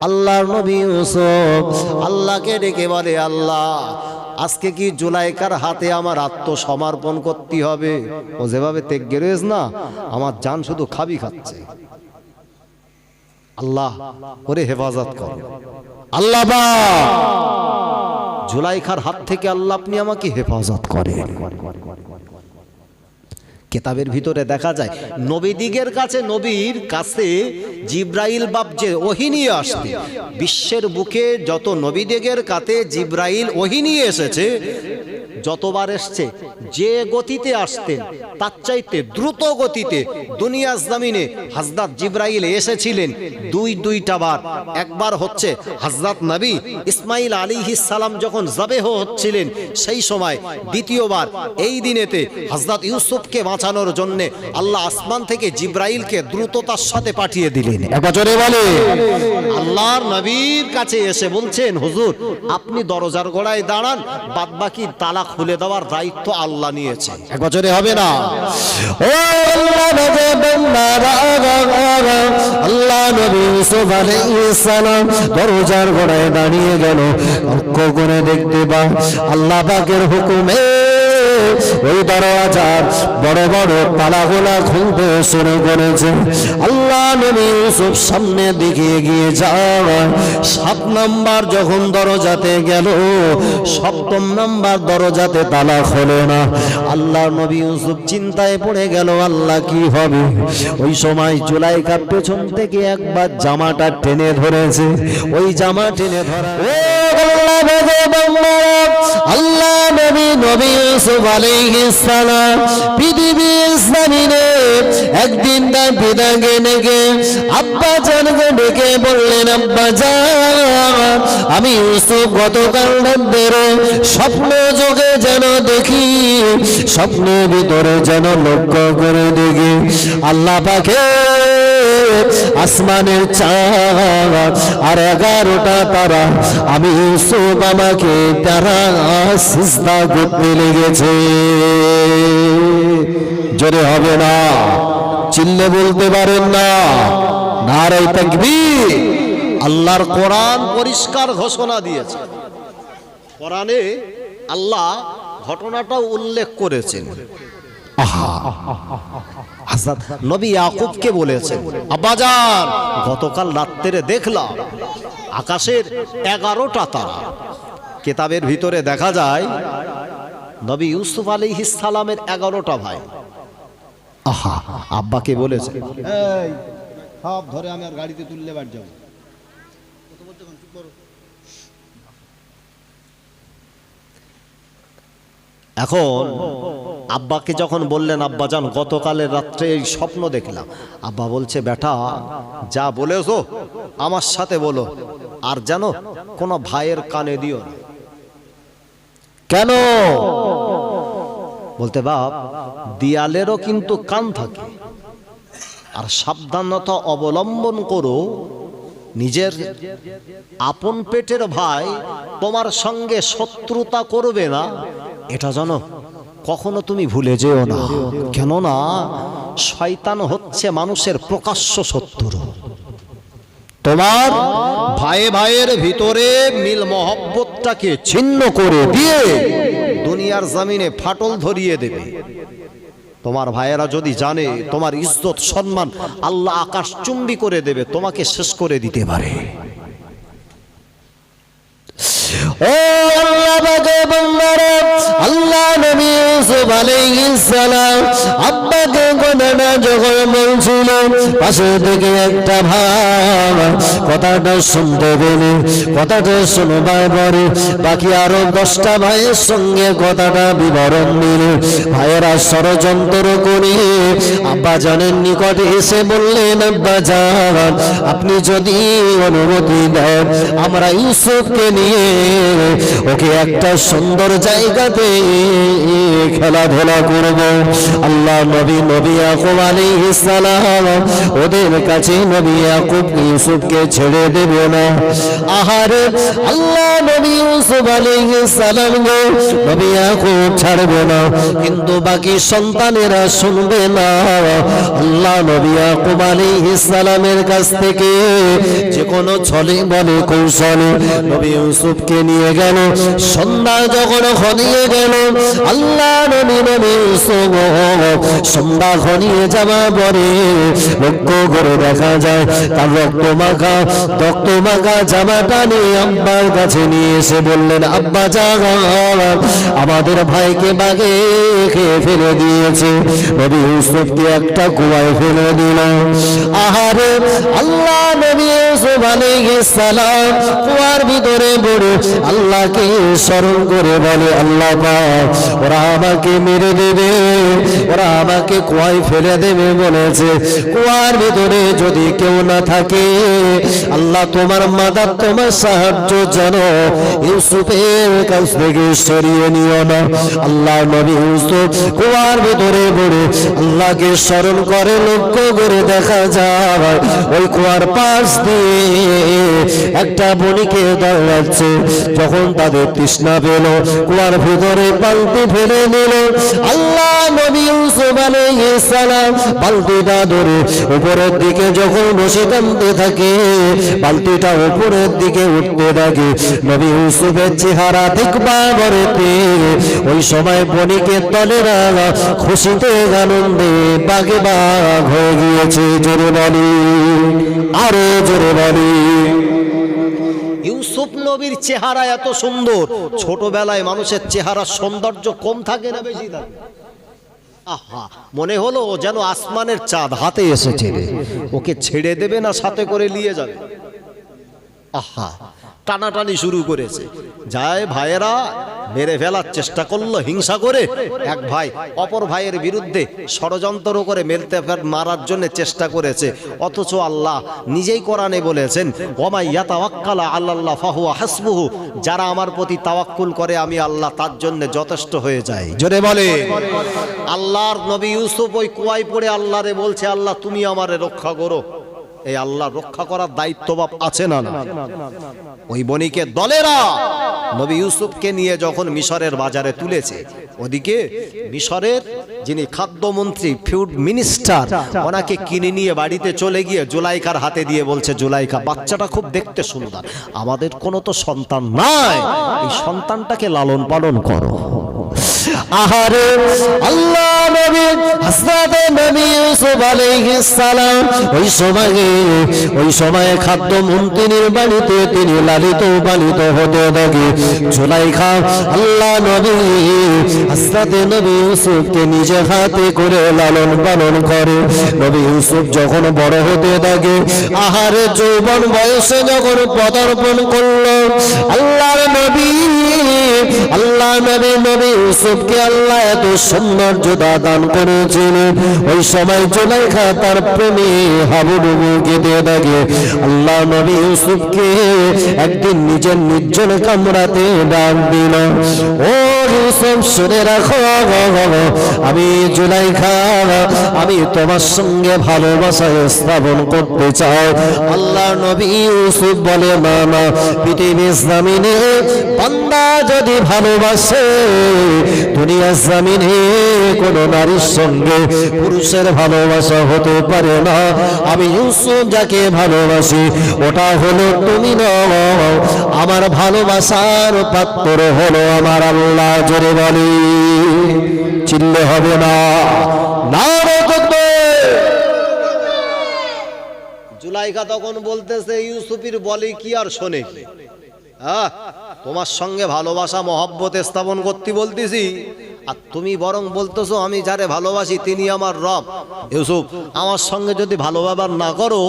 আল্লাহর নবী ইউসুফ, আল্লাহকে ডেকে বলে, আল্লাহ, আজকে কি জুলাইকার হাতে আমার আত্মসমর্পণ করতে হবে? ও যেভাবে তেগ্গে রয়েছে না, আমার জান শুধু খাবি খাচ্ছে। আল্লাহ, ওরে হেফাজত কর। আল্লাহ জুলাইখার হাত থেকে আল্লাহ আপনি আমাকে হেফাজত করেন। কেতাবের ভিতরে দেখা যায় নবীদিগের কাছে নবীর কাছে জিব্রাইল বাপ যে ওহি নিয়ে আসতে, বিশ্বের বুকে যত নবীদিগের কাছে জিব্রাইল ওহি নিয়ে এসেছে, যতবার এসছে, যে গতিতে আসতেন, তার চাইতে দ্রুত গতিতে দুনিয়ার জামিনে হাজরাত জিব্রাইল এসেছিলেন। দুই দুইটা বার। একবার হচ্ছে হাজরাত নবী ইসমাইল আলী সালাম যখন জাবেহ হচ্ছিলেন, সেই সময় দ্বিতীয়বার, এই দিনেতে হজরত ইউসুফকে বাঁচানোর জন্য আল্লাহ আসমান থেকে জিব্রাইলকে দ্রুততার সাথে পাঠিয়ে দিলেন। একজনে বলে। আল্লাহর নবীর কাছে এসে বলছেন হুজুর আপনি দরজার গোড়ায় দাঁড়ান বাদ বাকি তালা খুলে দেওয়ার দায়িত্ব আল্লাহ নিয়েছেন একজনে হবে না। ও আল্লাহ নবী ইউসুফ আলাইহিস সালাম দরজার গোড়ায় দাঁড়িয়ে গেল। লক্ষ্য করে দেখতে পা আল্লাহ পাকের হুকুমে ওই দরওয়াজার বড় বড় তালাগুলা খুলতে শুরু করেছে। আল্লাহ নবী ইউসুফ সামনে দিকে এগিয়ে যায় সাত নাম্বার যখন দরজাতে গেল, সপ্তম নাম্বার দরজাতে তালা খোলে না। আল্লাহ নবী ইউসুফ চিন্তায় পড়ে গেল, আল্লাহ কি হবে? ওই সময় জুলাইকা পেছন থেকে একবার জামাটা টেনে ধরেছে। ওই জামা টেনে ধরা নবী ইউসুফ আলাইহিস সালাম পৃথিবীর জমিনে একদিন তার পিতাকে ডেকে আব্বা জানকে ডেকে বললেন, আব্বা জান, আমি ইউসুফ গতকাল রাতের স্বপ্ন যোগে যেন দেখি, স্বপ্নের ভিতরে যেন লক্ষ্য করে দেখি। আল্লাহ পাখে আসমানের চাঁদ, আর এগারোটা তারা, আমি ইউসুফ আমাকে তারা সিজদা করতে লেগেছে। জোরে হবে না। চিল্লে বলতে পারেন না। নারাই তাকবীর। আল্লাহর কোরআন পরিষ্কার ঘোষণা দিয়েছে। কোরআনে আল্লাহ ঘটনাটা উল্লেখ করেছেন। আহা। বলেছেন গতকাল দেখলাম আকাশের এগারোটা তারা। কেতাবের ভিতরে দেখা যায়, নবী ইউসুফ আলী সালামের এগারোটা ভাই। আহা আব্বাকে বলেছে। এই সব ধরে আমি আর গাড়িতে তুললে যাব। এখন আব্বাকে যখন বললেন আব্বাজান গতকালের রাত্রে এই স্বপ্ন দেখলাম। আব্বা বলছে বেটা যা বলেছ আমার সাথে বলো। আর জানো কোনো ভাইয়ের কানে দিও না। কেন? বলতে, বাপ, দিয়ালেরও কিন্তু কান থাকে। আর সাবধানতা অবলম্বন করো। নিজের আপন পেটের ভাই তোমার সঙ্গে শত্রুতা করবে না। এটা জানো কখনো তুমি ভুলে যেও না। কেননা শয়তান হচ্ছে মানুষের প্রকাশ্য শত্রু। তোমার ভাই ভাইয়ের ভিতরে মিল মহব্বতটাকে ছিন্ন করে দিয়ে দুনিয়ার জমিনে ফাটল ধরিয়ে দেবে। তোমার ভাইয়েরা যদি জানে, তোমার ইজ্জত, সম্মান আল্লাহ আকাশ চুম্বি করে দেবে, তোমাকে শেষ করে দিতে পারে। ও আল্লাহ বাগে বন্দারে, আল্লাহ নবী ইউসুফ আলাইহিস আব্বাকে যখন বলছিল, পাশে থেকে একটা ভাই কথাটা শুনতে কথাটা পরে বাকি আরও দশটা ভাইয়ের সঙ্গে কথাটা বিবরণ দিল, ভাইয়েরা ষড়যন্ত্র করে, আব্বা জানের নিকটে এসে বললেন, আব্বা আপনি যদি অনুমতি দেন, আমরা ইউসুফকে নিয়ে ওকে একটা সুন্দর জায়গাতে খেলাধুলা করব। আল্লাহ নবী নবী ইয়াকুব আলাইহিস সালাম ওদের কাছে নবী ইয়াকুব ইউসুফকে ছেড়ে দেবে না। আহারে, আল্লাহ নবী ইউসুফ আলাইহিস সালাম গো, নবী ইয়াকুব ছাড়বে না। কিন্তু বাকি সন্তানেরা শুনবে না। আল্লাহ নবী ইয়াকুব আলাইহিস সালামের কাছ থেকে যে কোনো ছলে বলে কৌশলে নবী ইউসুফকে নিয়ে গেল। সন্ধ্যা যখন ঘনিয়ে গেল, আল্লাহ নবী নবী সন্ধ্যা ঘনিয়ে যাওয়া পরে লক্ষ্য করে দেখা যায়। তার রক্ত মাখা রক্ত মাখা জামাটা নিয়ে আব্বার কাছে নিয়ে এসে বললেন, আব্বা জাগা আমাদের ভাইকে বাগে খেয়ে ফেলে দিয়েছে। নবী ইউসুফকে একটা কুয়ায় ফেলে দিল। আহারে, আল্লাহ নবী ইউসুফ আলাইহিস সালাম কুয়ার ভিতরে পড়ে আল্লাহকে স্মরণ করে বলে, আল্লাহ ওরা আমাকে মেরে দেবে, ওরা আমাকে কুয়ায় ফেলে দেবে, বলেছে। কুয়ার ভিতরে যদি কেউ না থাকে, আল্লাহ তোমার মাদার, তোমার সাহায্য যেন ইউসুফের কাছ থেকে সরিয়ে নিও না। আল্লাহ নবী ইউসুফ কুয়ার ভিতরে পড়ে, আল্লাহকে স্মরণ করে, লক্ষ্য করে দেখা যায়, ওই কুয়ার পাশ দিয়ে একটা বনিকে দাঁড়াচ্ছে। যখন তাদের তৃষ্ণা পেল, কুয়ার ভিতরে বালতি ফেলে নিল আল্লাহ নবী ইউসুফ বালতিটা ধরে উপরের দিকে যখন বসে টানতে থাকে, বালতিটা উপরের দিকে উঠতে থাকে। নবী ইউসুফের চেহারা দেখবা বরেতে ওই সময় বণিকের দলেরা খুশিতে আনন্দে বাগে বাগ হয়ে গিয়েছে, জোরে বলি। আরও জোরে ইউসুফ নবীর চেহারা এত সুন্দর। ছোটবেলায় মানুষের চেহারার সৌন্দর্য কম থাকে না বেশি থাকে আহা, মনে হলো যেন আসমানের চাঁদ হাতে এসেছে। ওকে ছেড়ে দেবে না সাথে করে নিয়ে যাবে? আহা টানাটানি শুরু করেছে। যায় ভাইয়েরা মেরে ফেলার চেষ্টা করল হিংসা করে। এক ভাই অপর ভাইয়ের বিরুদ্ধে ষড়যন্ত্র করে মেলতে মারার জন্য চেষ্টা করেছে। অথচ আল্লাহ নিজেই কোরআনে বলেছেন ওমাই ইয়াতাওয়াক্কালা আল্লাহ ফাহুয়া হাসবুহু। যারা আমার প্রতি তাওয়াক্কুল করে আমি আল্লাহ তার জন্য যথেষ্ট হয়ে যাই। জোরে বলে। আল্লাহর নবী ইউসুফ ওই কুয়ায় পড়ে আল্লাহরে বলছে আল্লাহ তুমি আমারে রক্ষা করো। এই আল্লাহ রক্ষা করার দায়িত্ব আছে না ওই বণিকে দলেরা নবী ইউসুফকে নিয়ে যখন মিশরের বাজারে তুলেছে, ওদিকে মিশরের যিনি খাদ্যমন্ত্রী, ফিউড মিনিস্টার, ওনাকে কিনে নিয়ে বাড়িতে চলে গিয়ে জুলাইকার হাতে দিয়ে বলছে জুলাইকা বাচ্চাটা খুব দেখতে সুন্দর। আমাদের কোনো তো সন্তান নাই। এই সন্তানটাকে লালন পালন করো। আহারে আল্লাহ নবী হযরত নবী ইউসুফ আলাইহিস সালাম, ওই সময়ে ওই সময়ে খাদ্য মন্ত্রীর বাড়িতে তিনি লালিত পালিত হতে থাকে। জুলাইখা, আল্লাহ নবী হযরত নবী ইউসুফকে নিজে হাতে করে লালন পালন করে। নবী ইউসুফ যখন বড় হতে থাকে, আহারে যৌবন বয়সে যখন পদার্পণ করল, আল্লাহর নবী, আল্লাহ নবী নবী ইউসুফকে আল্লাহ এত সৌন্দর্য দান ওই সময় জুলাইখা তার থাকে। আল্লাহ নবী ইউসুফকে একদিন নিজের নির্জন কামরাতে ডাক দিল, ও ইউসুফ, শুনে রাখো, আমি জুলাইখা, আমি তোমার সঙ্গে ভালোবাসায় স্থাপন করতে চাই। আল্লাহ নবী ইউসুফ বলে না না জামিনে বান্দা যদি ভালোবাসে দুনিয়ার জামিনে কোনো নারীর সঙ্গে পুরুষের ভালোবাসা হতে পারে না। আমি ইউসুফ যাকে ভালোবাসি, ওটা হলো তুমি নও। আমার ভালোবাসার পাত্র হলো আমার আল্লাহ জোরে বলি। চিল্লে হবে না। না রে জুলাইখা তখন বলতেছে, ইউসুফির বলে কি আর শোনে? হ্যাঁ তোমার সঙ্গে ভালোবাসা, মহব্বত স্থাপন করতে বলতেছি। আর তুমি বরং বলতেছো, আমি যারে ভালোবাসি তিনি আমার রব। ইউসুফ, আমার সঙ্গে যদি ভালো ব্যবহার না করো,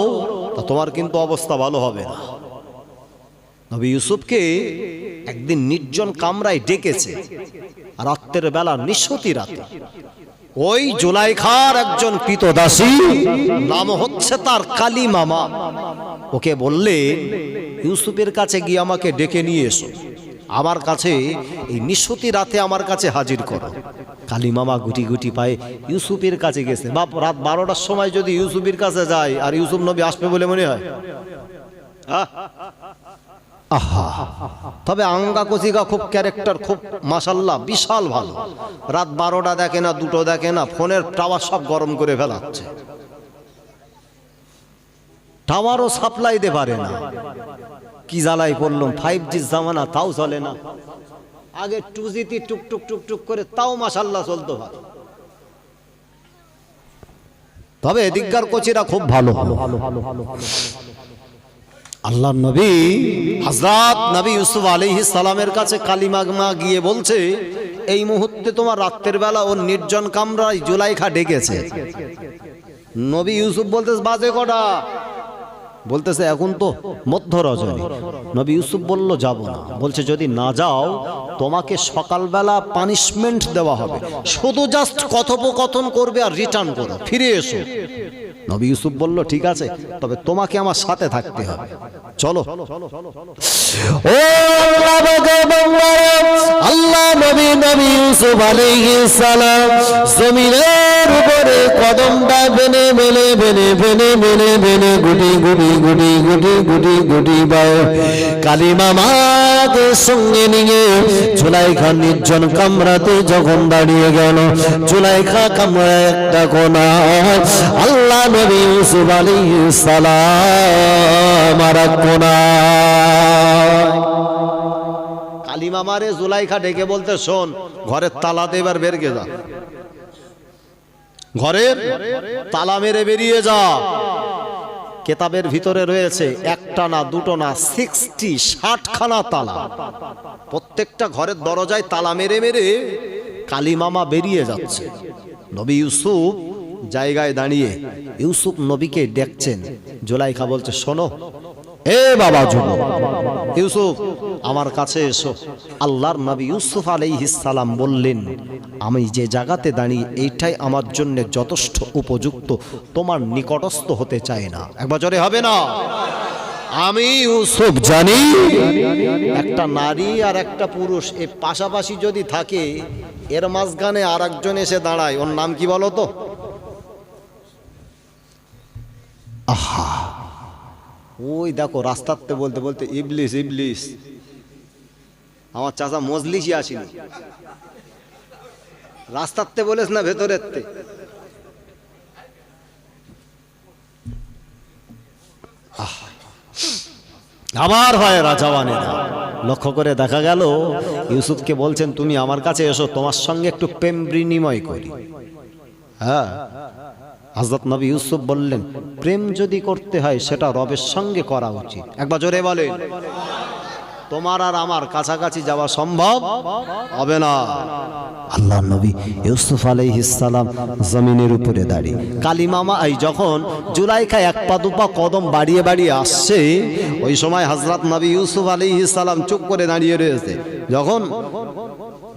তা তোমার কিন্তু অবস্থা ভালো হবে না। নবী ইউসুফকে একদিন নির্জন কামরায় ডেকেছে, রাত্রের বেলা নিঃসতি রাতে। ওই জুলাইখার একজন পিতদাসী নাম হচ্ছে তার কালী মামা। ওকে বললে, ইউসুফের কাছে গিয়ে আমাকে ডেকে নিয়ে এসো। আমার কাছে এই নিঃসতি রাতে আমার কাছে হাজির করো। কালী মামা গুটি গুটি পায়ে ইউসুফের কাছে গেছে। বাপ, রাত বারোটার সময় যদি ইউসুফের কাছে যায়, আর ইউসুফ নবী আসবে বলে মনে হয়? আহ? তবে আঙ্গা কচিকা খুব ক্যারেক্টার খুব মাসাল্লাহ বিশাল ভালো। রাত বারোটা দেখে না, দুটো দেখে না, ফোনের টাওয়ার সব গরম করে ফেলাচ্ছে। টাওয়ারও সাপ্লাই দিতে পারে না। কি জ্বালাই পড়লাম ফাইভ জি জামানা, তাও চলে না। আগে টু জিতে টুক টুক টুক টুক করে, তাও মাসাল্লাহ চলতো ভালো। তবে এদিককার কোচিরা খুব ভালো ভালো ভালো ভালো ভালো ভালো। আল্লাহ নবী হজরত নবী ইউসুফ আলাইহিস সালামের কাছে কালিমাগমা গিয়ে বলছে, এই মুহূর্তে তোমার রাত্রের বেলা ও নির্জন কামরায় জুলাইখা ডেকেছে। নবী ইউসুফ বলতেছে, বাজে কটা বলতেছে, এখন তো মধ্য রজনী নবী ইউসুফ বলল, যাব না। বলছে, যদি না যাও, তোমাকে সকালবেলা পানিশমেন্ট দেওয়া হবে। শুধু জাস্ট কথোপকথন করবে আর রিটার্ন করো। ফিরে এসো। নবী ইউসুফ বলল, ঠিক আছে, তবে তোমাকে আমার সাথে থাকতে হবে। চলো। ও আল্লাহ নবী নবী ইউসুফ আলাইহিস সালাম, জমিনের উপরে কদমটা বেনে বেনে বেনে বেনে বেনে বেনে, গুটি গুটি গুটি গুটি গুটি গুটি বায় কালী মামাকে সঙ্গে নিয়ে জুলাইখা নির্জন কামরাতে যখন দাঁড়িয়ে গেল জুলাইখা কামরা একটা আল্লাহ নবী ইউসুফ আলাইহিস সালাম আর কালিমা মারে জুলাইখা ডেকে বলতে, শোন, ঘরের তালা দে এবার বের গে যা। ঘরের তালা মেরে বেরিয়ে যা। কেতাবের ভিতরে রয়েছে একটা না, দুটো না, সিক্সটি, ষাটখানা তালা। প্রত্যেকটা ঘরের দরজায় তালা মেরে মেরে কালিমামা বেরিয়ে যাচ্ছে। নবী ইউসুফ জায়গায় দাঁড়িয়ে, ইউসুফ নবীকে দেখছেন। জোলাইখা বলছে, শোনো, এ বাবা ইউসুফ আমার কাছে এসো। আল্লাহর নবী ইউসুফ সালাম বললেন, আমি যে জায়গাতে দাঁড়িয়ে এইটাই আমার জন্য যথেষ্ট উপযুক্ত, তোমার নিকটস্থ হতে চাই না। একবার জোরে হবে না? আমি ইউসুফ জানি, একটা নারী আর একটা পুরুষ এই পাশাপাশি যদি থাকে, এর মাঝখানে আর একজন এসে দাঁড়ায়। ওর নাম কি বলো তো? আহা! ওই দেখো, রাস্তাতে বলতে বলতে ইবলিস ইবলিস। আমার চাচা মজলিসই আসিনি। রাস্তাতে বলেছ না ভেতরের! আবার হয় রাজাওয়ানেরা। লক্ষ্য করে দেখা গেল, ইউসুফকে বলছেন, তুমি আমার কাছে এসো, তোমার সঙ্গে একটু প্রেম বিনিময় করি। হ্যাঁ। হজরত নবী ইউসুফ বললেন, প্রেম যদি করতে হয়, সেটা রবের সঙ্গে করা উচিত। একবার জোরে বলেন। তোমার আর আমার কাছাকাছি যাওয়া সম্ভব হবে না। আল্লাহ নবী ইউসুফ আলাইহিস সালাম জমিনের উপরে দাঁড়িয়ে। কালিমামা এই যখন জুলাইখা এক পা দুপা কদম বাড়িয়ে বাড়িয়ে আসছে ওই সময় হজরত নবী ইউসুফ আলাইহিস সালাম চুপ করে দাঁড়িয়ে রয়েছে। যখন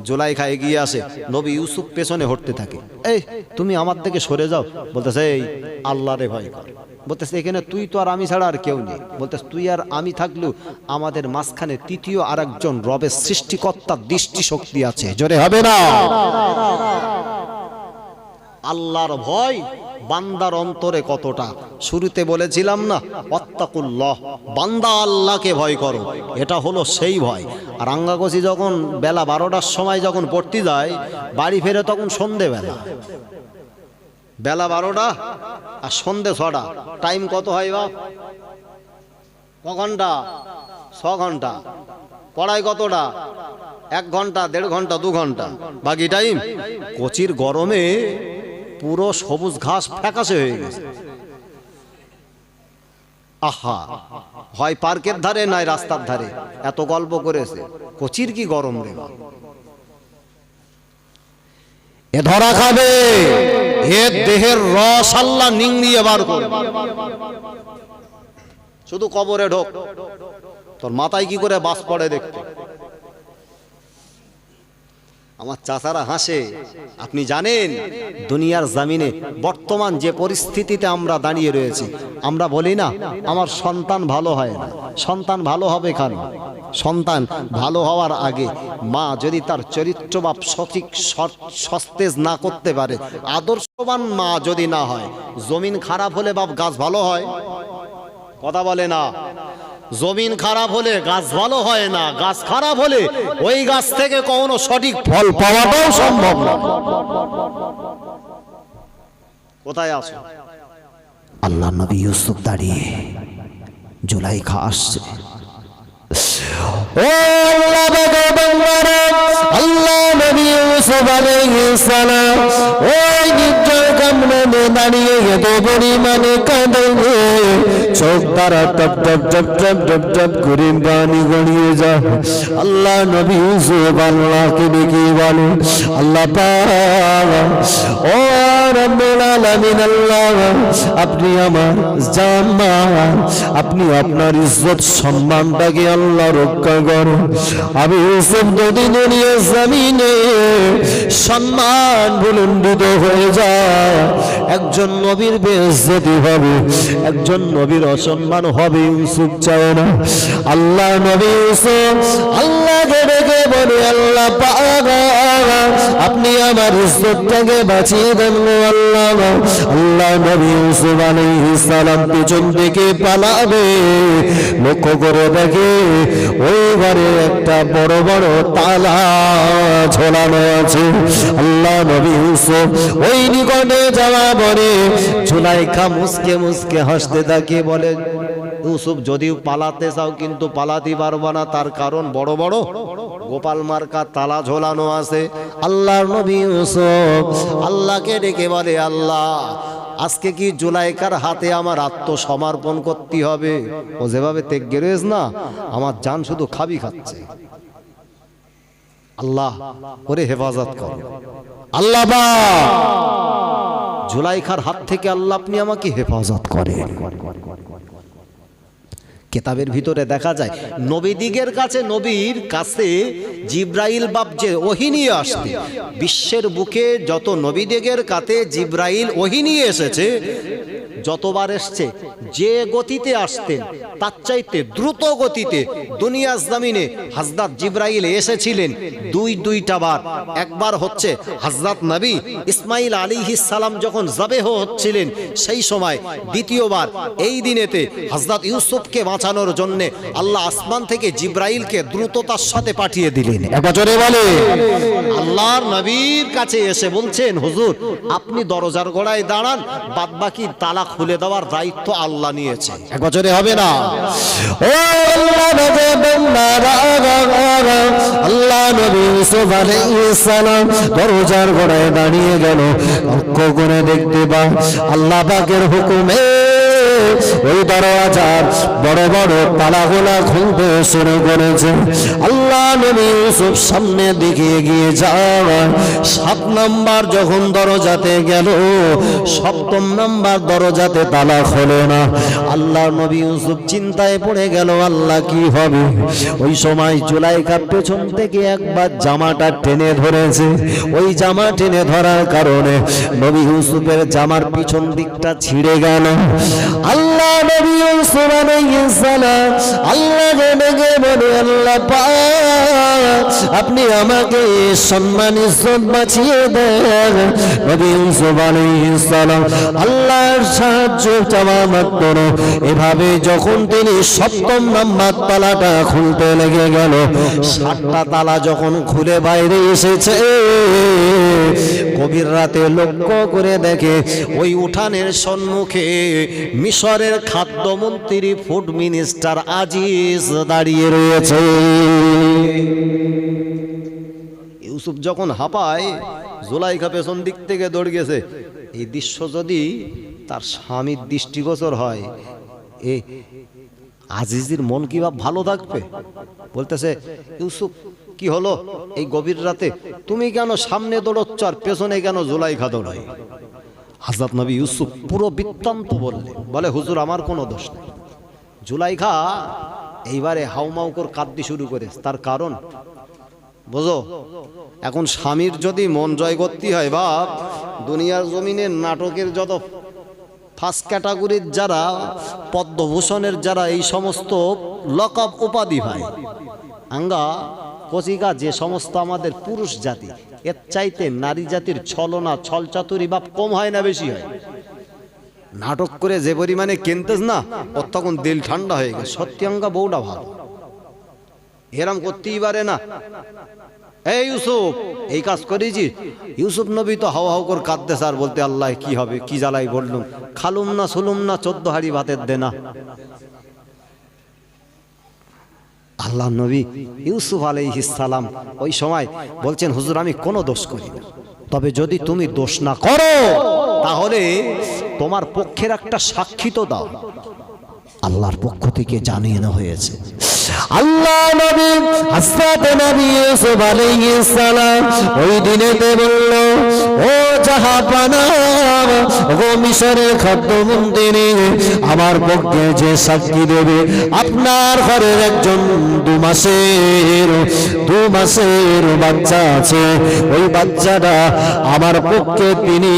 জুলাইখা এগিয়ে আসে নবী ইউসুফ পেছনে হটতে থাকে। এই তুমি আমার থেকে সরে যাও। বলতেছে এই আল্লাহরে ভয় কর। বলতেছে, এখানে তুই তো আর আমি ছাড়া আর কেউ নেই। বলতেছে, তুই আর আমি থাকলেও আমাদের মাঝখানে তৃতীয় আর একজন রবের সৃষ্টিকর্তার দৃষ্টি শক্তি আছে। জোরে হবে না? আল্লাহর ভয় বান্দার অন্তরে কতটা? শুরুতে বলেছিলাম না অত্তাকুল্লাহ বান্দা আল্লাহকে ভয় করো। এটা হলো সেই ভয়। আর আঙ্গাগছি যখন বেলা বারোটার সময় যখন পড়তে যায়, বাড়ি ফেরে তখন সন্ধেবেলা। বেলা বারোটা আর সন্ধে ছটা। টাইম কত হয় বা? ক ঘণ্টা? ছ ঘণ্টা। পড়ায় কতটা? এক ঘণ্টা, দেড় ঘণ্টা, দু ঘণ্টা। বাকি টাইম কচির গরমে পুরো সবুজ ঘাস ফ্যাকাশে হয়ে গেছে। আহা! হয় পার্কের ধারে নয় রাস্তার ধারে। এত গল্প করেছে। কচির কি গরম রে। এ ধরা খাবে! এ দেহের রস আল্লাহ নিংড়িয়ে বার করবে। শুধু কবরে ঢোক। তোর মাথায় কি করে বাস পড়ে দেখতে? আমার চাচারা হাসে, আপনি জানেন, দুনিয়ার জামিনে বর্তমান যে পরিস্থিতিতে আমরা দাঁড়িয়ে রয়েছি, আমরা বলি না, আমার সন্তান ভালো হয় না। সন্তান ভালো হবে কেন? সন্তান ভালো হওয়ার আগে মা যদি তার চরিত্র বা সঠিক সস্তেজ না করতে পারে, আদর্শবান মা যদি না হয়, জমিন খারাপ হলে বাপ গাছ ভালো হয়? কথা বলে না। জমিন খারাপ হলে গাছ ভালো হয় না, গাছ খারাপ হলে ওই গাছ থেকে কখনো সঠিক ফল পাওয়াটাও সম্ভব না। কোথায় আছো? আল্লাহ নবী ইউসুফ দাঁড়িয়ে জুলাই খা আসছে। আল্লাহ নবী আলামিন আল্লাহ আপনি আমার আপনি আপনার ইজ্জত সম্মানটাকে আল্লাহ রক্ষা করো। আমি ইউসুফ যদি দুনিয়া জমিনে সম্মান বুলন্দিত হয়ে যায়, একজন নবীর বেজ্জতি হবে, একজন নবীর অসম্মান হবে ইউসুফ চায় না। আল্লাহ নবী ইউসুফ, আল্লাহকে ডেকে বলে, আল্লাহ আপনি আমার ইজ্জতটাকে বাঁচিয়ে দেন আল্লাহ। আল্লাহ নবী ইউসুফ আলাইহিস সালাম পিছন থেকে পালাবে, লক্ষ্য করে দেখে ওই ঘরে একটা বড় বড় তালা ঝোলানো আছে। আল্লাহ নবী ইউসুফ ওই নিকটে যাওয়া পরে ঝুলাইখা মুসকে মুসকে হাসতে থাকে বলে ইউসুফ, যদিও পালাতে চাও কিন্তু পালাতে পারব না, তার কারণ বড় বড় গোপাল মার্কা তালা ঝোলানো আছে। আল্লাহর নবী ইউসুফ আল্লাহকে ডেকে বলে, আল্লাহ আজকে কি জুলাইকার হাতে আমার আত্মসমর্পণ করতে হবে? ও যেভাবে তেগ গেরোয়েস না, আমার যান শুধু খাবি খাচ্ছে। আল্লাহ, ওরে হেফাজত কর। আল্লাহ বা! জুলাইখার হাত থেকে আল্লাহ আপনি আমাকে হেফাজত করেন। কেতাবের ভিতরে দেখা যায় নবীদিগের কাছে নবীর কাছে জিব্রাইল বাপ যে ওহি নিয়ে আসতে বিশ্বের বুকে যত নবীদিগের কাছে জিব্রাইল ওহি নিয়ে এসেছে, যতবার এসছে, যে গতিতে আসতেন, তার চাইতে দ্রুত গতিতে দুনিয়া জামিনে হাজরাত জিব্রাইল এসেছিলেন। দুই, দুইটা বার। একবার হচ্ছে হাজরাত নবী ইসমাইল আলিহিস সালাম যখন জবেহ হচ্ছিলেন, সেই সময় দ্বিতীয়বার, এই দিনেতে হজরত ইউসুফকে বাঁচানোর জন্য আল্লাহ আসমান থেকে জিব্রাইলকে দ্রুততার সাথে পাঠিয়ে দিলেন। এক বলে আল্লাহর নবীর কাছে এসে বলছেন হুজুর আপনি দরজার গোড়ায় দাঁড়ান বাদবাকি তালা খুলে দেওয়ার দায়িত্ব আল্লাহ নিয়েছে। এক বছরে হবে না। ও আল্লাহ নবী বান্দারা, আল্লাহ নবী ইউসুফ আলাইহিস সালাম দরজার গোড়ায় দাঁড়িয়ে গেল। লক্ষ্য করে দেখতে পা আল্লাহ পাকের হুকুমে ওই দরজার বড় বড় তালাগুলা খুলতে শুরু করেছে। আল্লাহ নবী ইউসুফ সামনে দিকে এগিয়ে যায় সাত নাম্বার যখন দরজাতে গেল, সপ্তম নাম্বার দরজাতে তালা খোলে না। আল্লাহ নবী ইউসুফ চিন্তায় পড়ে গেল, আল্লাহ কি হবে? ওই সময় জুলাইকার পেছন থেকে একবার জামাটা টেনে ধরেছে। ওই জামা টেনে ধরার কারণে নবী ইউসুফের জামার পিছন দিকটা ছিঁড়ে গেল। আল্লাহ নবী ইউসুফ আলাইহিস সালাম আল্লাহকে বলে, আল্লাহ আপনি আমাকে সম্মান, ইজ্জত বাঁচিয়ে দেন। নবী ইউসুফ আলাইহিস আল্লাহর সাহায্য চাওয়া মাত্র এভাবে যখন তিনি সপ্তম নাম্বার তালাটা খুলতে লেগে গেল, সাতটা তালা যখন খুলে বাইরে এসেছে, গভীর রাতে লক্ষ্য করে দেখে, ওই উঠানের সম্মুখে মিশরের খাদ্যমন্ত্রী ফুড মিনিস্টার আজিজ দাঁড়িয়ে রয়েছে। ইউসুফ যখন হাঁপায়, জোলাইখা পেছন দিক থেকে দৌড় গেছে। এই দৃশ্য যদি তার স্বামীর দৃষ্টিগোচর হয়, এ আজিজির মন কি ভাব ভালো থাকবে? বলতেছে, ইউসুফ, কি হলো? এই গভীর রাতে তুমি কেন সামনে দৌড়চ্ছ আর পেছনে কেন জোলাইখা দৌড়াই হাজরত নবী ইউসুফ পুরো বৃত্তান্ত বললে বলে, হুজুর, আমার কোনো দোষ নেই। জুলাইখা এইবারে হাউমাউ কর কাঁদতে শুরু করে তার কারণ, বোঝো, এখন স্বামীর যদি মন জয় করতে হয় বা দুনিয়ার জমিনে নাটকের যত ফার্স্ট ক্যাটাগরির যারা, পদ্মভূষণের যারা, এই সমস্ত লকআপ উপাধি ভাই, আঙ্গা কচিকা যে সমস্ত আমাদের পুরুষ জাতি, এর চাইতে নারী জাতির ছলনা ছলচাতুরি বাপ কম হয় না বেশি হয়? নাটক করে যে পরিমাণে কিনতেস না, ওর তখন দিল ঠান্ডা হয়ে গেছে। সত্যি আঙ্গা বউটা ভালো। এরম করতেই পারে না। এই ইউসুফ, এই কাজ করেছি ইউসুফ নবী তো হাও হাও করে কাঁদতে স্যার বলতে, আল্লাহ, কি হবে, কি জ্বালাই বললুম। খালুম না সুলুম না চোদ্দ হাড়ি ভাতের দেনা। আল্লাহ নবী ইউসুফ সালাম ওই সময় বলছেন, হুজুর, আমি কোনো দোষ করি না। তবে যদি তুমি দোষ না করো, তাহলে তোমার পক্ষের একটা সাক্ষী তো দাও। আল্লাহর পক্ষ থেকে জানিয়ে হয়েছে। আল্লাহ নবী হযরত নবী ইউসুফ আলাইহিস সালাম ওই দিনেতে বলল, ও জাহাপানা ও মিশরের খাদ্যমন্ত্রী, আমার পক্ষে যে সাক্ষী দেবে আপনার ঘরের একজন দু মাসের দু মাসের বাচ্চা আছে। ওই বাচ্চাটা আমার পক্ষে তিনি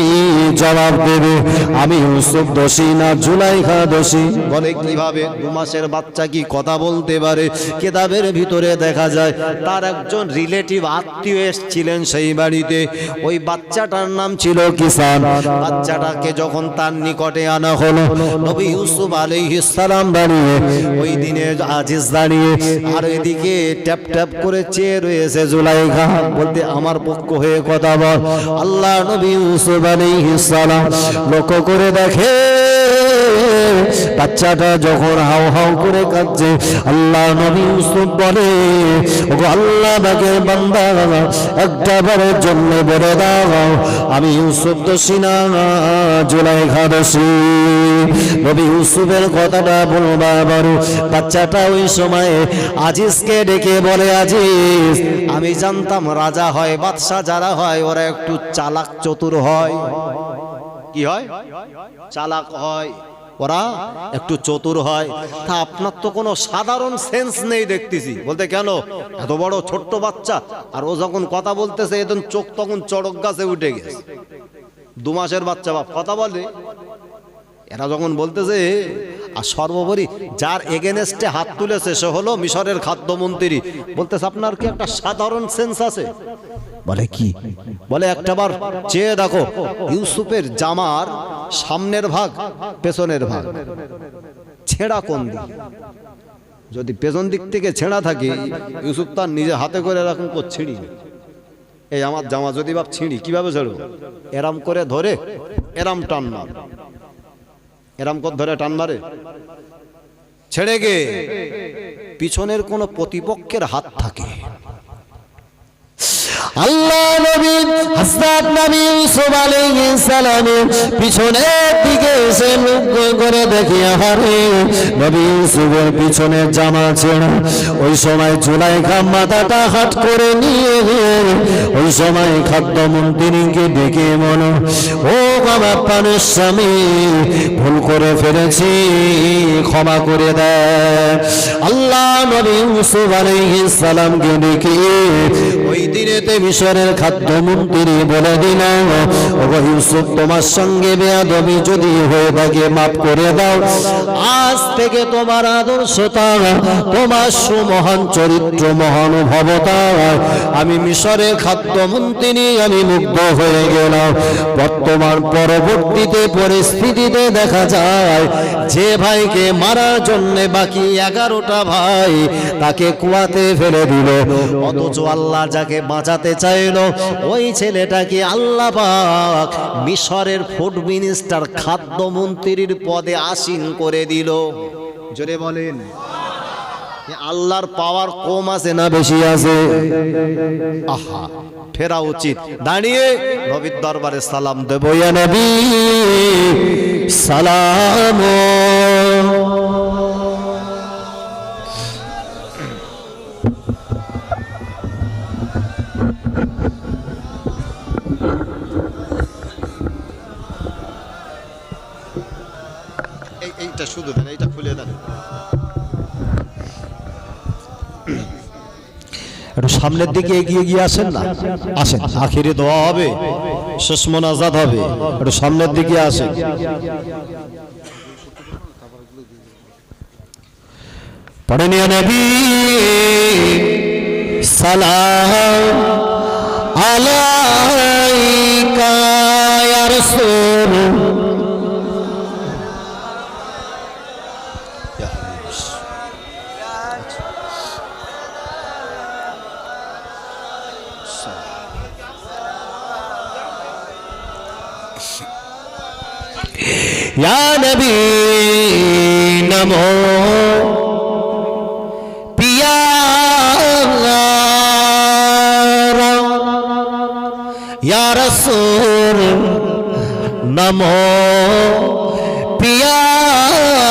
জবাব দেবে। আমি ইউসুফ দোষী না, জুলাইখা দোষী? বলে কীভাবে? দু মাসের বাচ্চা কি কথা বলতে পারে? কেতাবের ভিতরে দেখা যায়, তার একজন রিলেটিভ আত্মীয় এসেছিলেন সেই বাড়িতে। ওই বাচ্চাটার নাম ছিল কিষান বাচ্চাটাকে যখন তার নিকটে আনা হলো, নবী ইউসুফ আলাইহিস সালাম দাঁড়িয়ে ওই দিনে আজিজ দাঁড়িয়ে আর এদিকে ট্যাপ ট্যাপ করে চেয়ে রয়েছে জুলাইখা। বলতে, আমার পক্ষ হয়ে কথা বল। আল্লাহ নবী ইউসুফ আলাইহিস সালাম লক্ষ্য করে দেখে বাচ্চাটা যখন হাও হাও করে কাঁদছে, আল্লাহ নবী ইউসুফ বলে, ওগো আল্লাহ, বাগের বান্দা একটা বারের জন্য বলে দাও, আমি ইউসুফ দোষী না, জুলাইখা দোষী। নবী ইউসুফের কথাটা বলবা বারু বাচ্চাটা ওই সময়ে আজিজকে ডেকে বলে, আজিজ, আমি জানতাম রাজা হয়, বাদশাহ যারা হয়, ওরা একটু চালাক চতুর হয়। কি হয়? চালাক হয়। ওরা একটু চতুর হয়। তা আপনার তো কোনো সাধারণ সেন্স নেই দেখতেছি। বলতে কেন? এত বড় ছোট্ট বাচ্চা। আর ও যখন কথা বলতেছে, এদিন চোখ তখন চড়ক গাছে উঠে গেছে। দু মাসের বাচ্চা বাপ, কথা বলে। এরা যখন বলতেছে, আর সর্বোপরি যার এগেনেস্টে হাত তুলেছে, সে হলো মিশরের খাদ্যমন্ত্রী। বলতেছে, আপনার কি একটা সাধারণ সেন্স আছে? বলে কি? বলে একটাবার চেয়ে দেখো, ইউসুফের জামার সামনের ভাগ, পেছনের ভাগ। ছেঁড়া কোন দিক? যদি পেছন দিক থেকে ছেঁড়া থাকে, ইউসুফ তার নিজে হাতে করে এরকম করে ছিঁড়ি এই আমার জামা যদি বাপ ছিঁড়ি, কীভাবে ছেড়ো? এরাম করে ধরে, এরাম টান মার। এরাম করে ধরে টান মারে। ছেড়ে গে। পিছনের কোনো প্রতিপক্ষের হাত থাকে। আল্লাহ নবী, হযরত নবী ইউসুফ আলাইহিস সালাম পিছনের দিকে এসে মুখ করে দেখি, আহারে, নবী ইউসুফের পিছনের জামা ছেঁড়া। ওই সময় জুলাইখা মাথাটা হাট করে নিয়ে ওই সময় খাদ্যমন্ত্রীকে ডেকে মনে, ও বাবা পানের স্বামী, ভুল করে ফেলেছি, ক্ষমা করে দেয় আল্লাহ নবী ইউসুফ আলাইহিস সালামকে ডেকে ওই দিনেতে মিশরের খাদ্যমন্ত্রী বলে দিল। ও ইউসুফ, তোমার সঙ্গে বেয়াদবি যদি হয়ে থাকে, মাফ করে দাও। আজ থেকে তোমার আদর্শতা, তোমার সুমহান চরিত্র মহানুভবতা আমি মিশরের খাদ্যমন্ত্রী আমি মুগ্ধ হয়ে গেলাম। বর্তমান পরবর্তীতে পরিস্থিতিতে দেখা যায়, যে ভাইকে মারার জন্য বাকি এগারোটা ভাই তাকে কুয়াতে ফেলে দিল। অথচ আল্লাহ যাকে বাঁচাতে চাইল, ওই ছেলেটাকে আল্লাহ মিশরের ফুড মিনিস্টার খাদ্যমন্ত্রীর পদে আসীন করে দিল। জোরে বলেন আল্লাহর পাওয়ার কম আছে না বেশি আছে? আহা, ফেরা উচিত। দাঁড়িয়ে নবীর দরবারে সালাম দেব, ইয়া নবী, সালাম। খুলে দেন। একটু সামনের দিকে এগিয়ে গিয়ে আসেন না? আসেন, আখিরে দোয়া হবে, শেষ মোনাজাত হবে। একটু সামনের দিকে আসেন। ইয়া নবী, সালাম আলাইকা ইয়া রাসূল। ইয়া নবী নমো। পিয়ারা ইয়া রাসূল নমো। পিয়ারা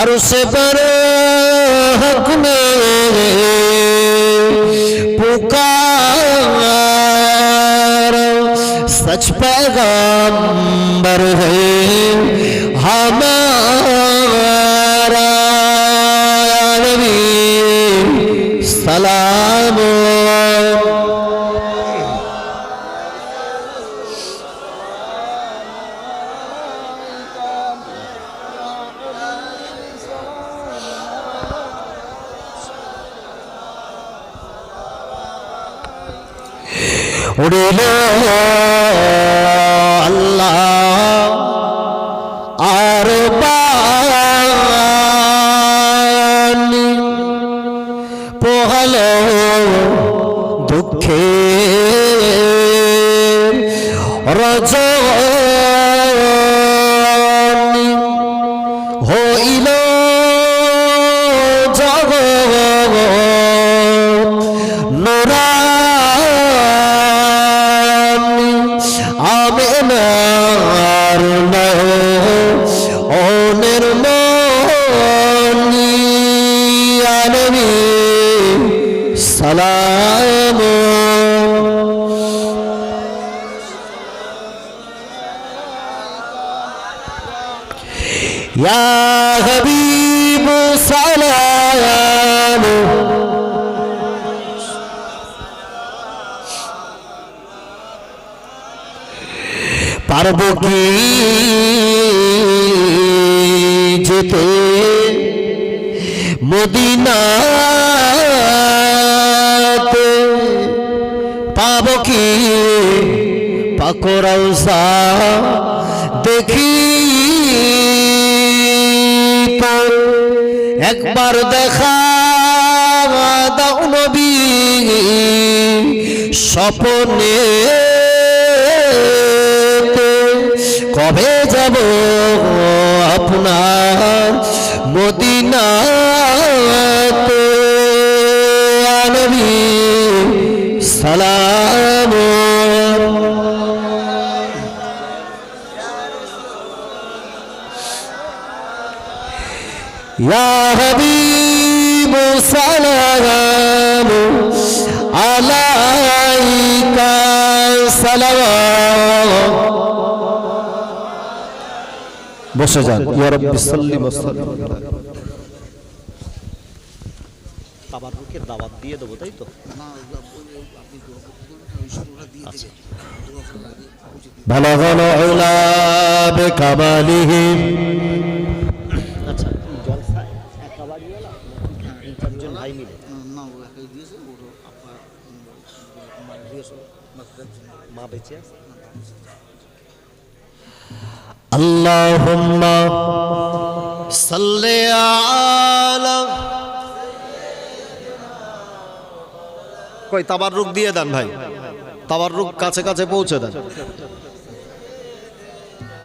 আরশে পর হক মে পাঁচ पैगंबर है हमारा नबी सलाम उड़े আল্লাহ আর পোহাল দুঃখে পারব কি যেতে মদিনাতে পাব কি? পাকড়াউসা দেখি একবার দেখা দাও নবী স্বপনে যাব আপনার মদিনাতে। নবী সালাম। ইয়া হাবিব সালাম আলাইকা সালাম বসে যান ইয়া রাব্বি সাল্লিম ওয়াসাল্লিম তাবারুকের দাওয়াত দিয়ে দেবো তাই তো بلغ العلا بكمالهم আচ্ছা জলসায় একা বাড়িওয়ালা তিন চারজন ভাই মিলে মা বেঁচে আছে اللهم صل على কই তাবাররুক দিয়ে দেন ভাই তাবাররুক কাছে কাছে পৌঁছে দেন